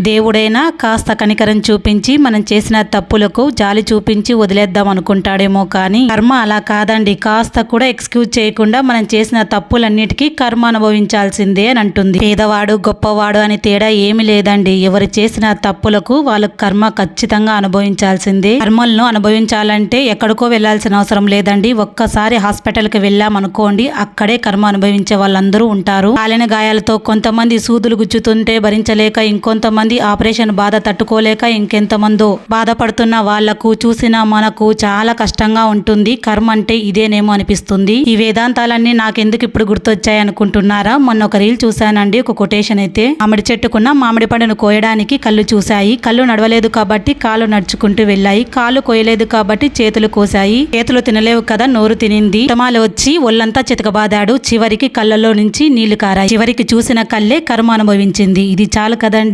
దేవుడైనా కాస్త కనికరం చూపించి మనం చేసిన తప్పులకు జాలి చూపించి వదిలేద్దాం అనుకుంటాడేమో కానీ కర్మ అలా కాదండి. కాస్త కూడా ఎక్స్క్యూజ్ చేయకుండా మనం చేసిన తప్పులన్నిటికీ కర్మ అనుభవించాల్సిందే అని అంటుంది. పేదవాడు గొప్పవాడు అని తేడా ఏమి లేదండి. ఎవరు చేసిన తప్పులకు వాళ్ళు కర్మ ఖచ్చితంగా అనుభవించాల్సిందే. కర్మలను అనుభవించాలంటే ఎక్కడికో వెళ్ళాల్సిన అవసరం లేదండి. ఒక్కసారి హాస్పిటల్కి వెళ్ళామనుకోండి అక్కడే కర్మ అనుభవించే వాళ్ళందరూ ఉంటారు. కాలిన గాయాలతో కొంతమంది సూదులు గుచ్చుతుంటే భరించలేక ఇంకొంతమంది ఆపరేషన్ బాధ తట్టుకోలేక ఇంకెంతమందో బాధపడుతున్న వాళ్ళకు చూసిన మనకు చాలా కష్టంగా ఉంటుంది. కర్మ అంటే ఇదేనేమో అనిపిస్తుంది. ఈ వేదాంతాలన్నీ నాకెందుకు ఇప్పుడు గుర్తొచ్చాయి అనుకుంటున్నారా? మొన్న ఒక రీల్ చూశానండి. ఒక కొటేషన్ అయితే మామిడి చెట్టుకున్న మామిడి పండును కోయడానికి కళ్ళు చూశాయి. కళ్ళు నడవలేదు కాబట్టి కాళ్ళు నడుచుకుంటూ వెళ్ళాయి. కాళ్ళు కోయలేదు కాబట్టి చేతులు కోసాయి చేతులు తినలేవు కదా నోరు తినింది. తమాలు వచ్చి ఒళ్ళంతా చితకబాదాడు. చివరికి కళ్ళలో నుంచి నీళ్ళు కారాయి. చివరికి చూసిన కళ్ళే కర్మ అనుభవించింది. ఇది చాలు కదండి.